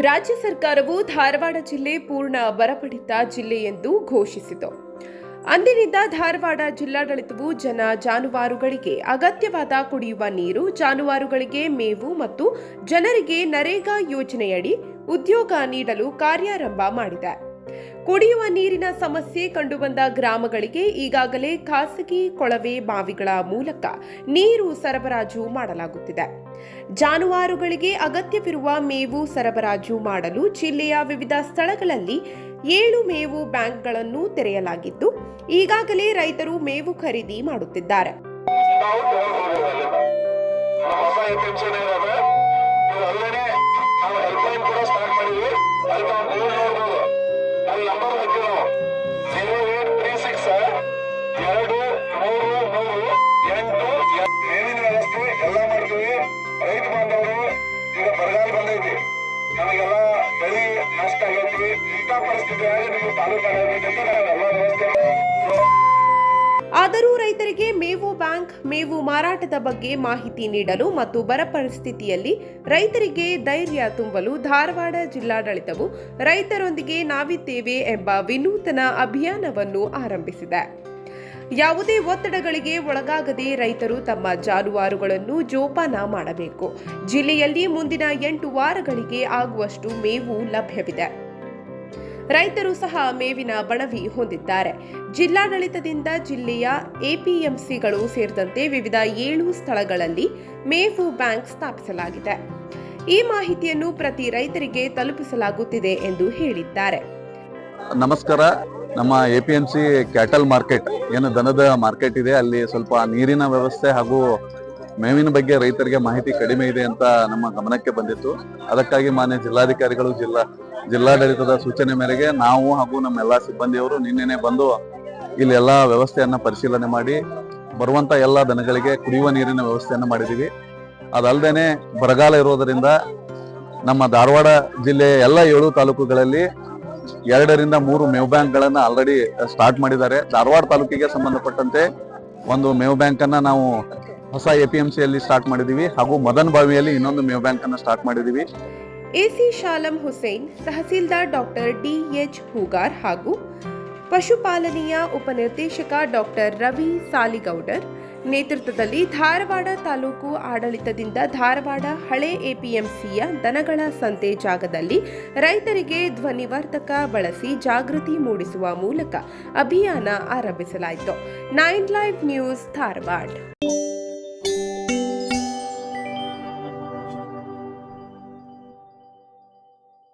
ರಾಜ್ಯ ಸರ್ಕಾರವು ಧಾರವಾಡ ಜಿಲ್ಲೆ ಪೂರ್ಣ ಬರಪಡಿತ ಜಿಲ್ಲೆ ಎಂದು ಘೋಷಿಸಿತು. ಅಂದಿನಿಂದ ಧಾರವಾಡ ಜಿಲ್ಲಾಡಳಿತವು ಜನ ಜಾನುವಾರುಗಳಿಗೆ ಅಗತ್ಯವಾದ ಕುಡಿಯುವ ನೀರು, ಜಾನುವಾರುಗಳಿಗೆ ಮೇವು ಮತ್ತು ಜನರಿಗೆ ನರೇಗಾ ಯೋಜನೆಯಡಿ ಉದ್ಯೋಗ ನೀಡಲು ಕಾರ್ಯಾರಂಭ ಮಾಡಿದೆ. ಕುಡಿಯುವ ನೀರಿನ ಸಮಸ್ಯೆ ಕಂಡುಬಂದ ಗ್ರಾಮಗಳಿಗೆ ಈಗಾಗಲೇ ಖಾಸಗಿ ಕೊಳವೆ ಬಾವಿಗಳ ಮೂಲಕ ನೀರು ಸರಬರಾಜು ಮಾಡಲಾಗುತ್ತಿದೆ. ಜಾನುವಾರುಗಳಿಗೆ ಅಗತ್ಯವಿರುವ ಮೇವು ಸರಬರಾಜು ಮಾಡಲು ಜಿಲ್ಲೆಯ ವಿವಿಧ ಸ್ಥಳಗಳಲ್ಲಿ ಏಳು ಮೇವು ಬ್ಯಾಂಕ್ಗಳನ್ನು ತೆರೆಯಲಾಗಿದ್ದು, ಈಗಾಗಲೇ ರೈತರು ಮೇವು ಖರೀದಿ ಮಾಡುತ್ತಿದ್ದಾರೆ. ರೈತ ಬಾಂಧವರು, ಈಗ ಬರಗಾಲ ಬಂದೈತಿ. ನಮಗೆಲ್ಲ ಬೆಳೆ ನಷ್ಟ ಆಗೈತಿ. ಇಂಥ ಪರಿಸ್ಥಿತಿಯಾಗ ನೀವು ತಾಲೂಕು ಆಗಬೇಕಂತ ನಾವು ಎಲ್ಲ ವ್ಯವಸ್ಥೆ ಆದರೂ ರೈತರಿಗೆ ಮೇವು ಬ್ಯಾಂಕ್, ಮೇವು ಮಾರಾಟದ ಬಗ್ಗೆ ಮಾಹಿತಿ ನೀಡಲು ಮತ್ತು ಬರ ಪರಿಸ್ಥಿತಿಯಲ್ಲಿ ರೈತರಿಗೆ ಧೈರ್ಯ ತುಂಬಲು ಧಾರವಾಡ ಜಿಲ್ಲಾಡಳಿತವು ರೈತರೊಂದಿಗೆ ನಾವಿದ್ದೇವೆ ಎಂಬ ವಿನೂತನ ಅಭಿಯಾನವನ್ನು ಆರಂಭಿಸಿದೆ. ಯಾವುದೇ ಒತ್ತಡಗಳಿಗೆ ಒಳಗಾಗದೆ ರೈತರು ತಮ್ಮ ಜಾನುವಾರುಗಳನ್ನು ಜೋಪಾನ ಮಾಡಬೇಕು. ಜಿಲ್ಲೆಯಲ್ಲಿ ಮುಂದಿನ ಎಂಟು ವಾರಗಳಿಗೆ ಆಗುವಷ್ಟು ಮೇವು ಲಭ್ಯವಿದೆ. ರೈತರು ಸಹ ಮೇವಿನ ಬಣವಿ ಹೊಂದಿದ್ದಾರೆ. ಜಿಲ್ಲಾಡಳಿತದಿಂದ ಜಿಲ್ಲೆಯ ಎಪಿಎಂಸಿಗಳು ಸೇರಿದಂತೆ ವಿವಿಧ ಏಳು ಸ್ಥಳಗಳಲ್ಲಿ ಮೇವು ಬ್ಯಾಂಕ್ ಸ್ಥಾಪಿಸಲಾಗಿದೆ. ಈ ಮಾಹಿತಿಯನ್ನು ಪ್ರತಿ ರೈತರಿಗೆ ತಲುಪಿಸಲಾಗುತ್ತಿದೆ ಎಂದು ಹೇಳಿದ್ದಾರೆ. ನಮಸ್ಕಾರ. ನಮ್ಮ A P M C cattle market ಏನು ದನದ ಮಾರ್ಕೆಟ್ ಇದೆ, ಅಲ್ಲಿ ಸ್ವಲ್ಪ ನೀರಿನ ವ್ಯವಸ್ಥೆ ಹಾಗೂ ಮೇವಿನ ಬಗ್ಗೆ ರೈತರಿಗೆ ಮಾಹಿತಿ ಕಡಿಮೆ ಇದೆ ಅಂತ ನಮ್ಮ ಗಮನಕ್ಕೆ ಬಂದಿತ್ತು. ಅದಕ್ಕಾಗಿ ಮಾನ್ಯ ಜಿಲ್ಲಾಧಿಕಾರಿಗಳು, ಜಿಲ್ಲಾ, ಜಿಲ್ಲಾಡಳಿತದ ಸೂಚನೆ ಮೇರೆಗೆ ನಾವು ಹಾಗೂ ನಮ್ಮ ಎಲ್ಲ ಸಿಬ್ಬಂದಿಯವರು ನಿನ್ನೆನೆ ಬಂದು ಇಲ್ಲಿ ಎಲ್ಲ ವ್ಯವಸ್ಥೆಯನ್ನ ಪರಿಶೀಲನೆ ಮಾಡಿ, ಬರುವಂತ ಎಲ್ಲ ದನಗಳಿಗೆ ಕುಡಿಯುವ ನೀರಿನ ವ್ಯವಸ್ಥೆಯನ್ನು ಮಾಡಿದೀವಿ ಅದಲ್ದೇನೆ ಬರಗಾಲ ಇರೋದರಿಂದ ನಮ್ಮ ಧಾರವಾಡ ಜಿಲ್ಲೆಯ ಎಲ್ಲ ಏಳು ತಾಲೂಕುಗಳಲ್ಲಿ ಎರಡರಿಂದ ಮೂರು ಮೇವ್ ಬ್ಯಾಂಕ್ ಗಳನ್ನ ಆಲ್ರೆಡಿ ಸ್ಟಾರ್ಟ್ ಮಾಡಿದ್ದಾರೆ. ಧಾರವಾಡ ತಾಲೂಕಿಗೆ ಸಂಬಂಧಪಟ್ಟಂತೆ ಒಂದು ಮೇವ್ ಬ್ಯಾಂಕ್ ಅನ್ನ ನಾವು ಹೊಸ ಎಪಿಎಂಸಿಯಲ್ಲಿ ಸ್ಟಾರ್ಟ್ ಮಾಡಿದೀವಿ. ಹಾಗೂ ಮದನ್ ಬಾವಿಯಲ್ಲಿ ಇನ್ನೊಂದು ಮೇವ್ ಬ್ಯಾಂಕ್ ಅನ್ನ ಸ್ಟಾರ್ಟ್ ಮಾಡಿದೀವಿ. AC Shalam Hussain, tahsildar doctor D H Hoogar ಹಾಗೂ ಪಶುಪಾಲನೆಯ ಉಪನಿರ್ದೇಶಕ ಡಾಕ್ಟರ್ ರವಿ ಸಾಲಿಗೌಡರ್ ನೇತೃತ್ವದಲ್ಲಿ ಧಾರವಾಡ ತಾಲೂಕು ಆಡಳಿತದಿಂದ ಧಾರವಾಡ ಹಳೆ ಎಪಿಎಂಸಿಯ ದನಗಳ ಸಂತೆ ಜಾಗದಲ್ಲಿ ರೈತರಿಗೆ ಧ್ವನಿವರ್ಧಕ ಬಳಸಿ ಜಾಗೃತಿ ಮೂಡಿಸುವ ಮೂಲಕ ಅಭಿಯಾನ ಆರಂಭಿಸಲಾಯಿತು. Nine live news Dharwad.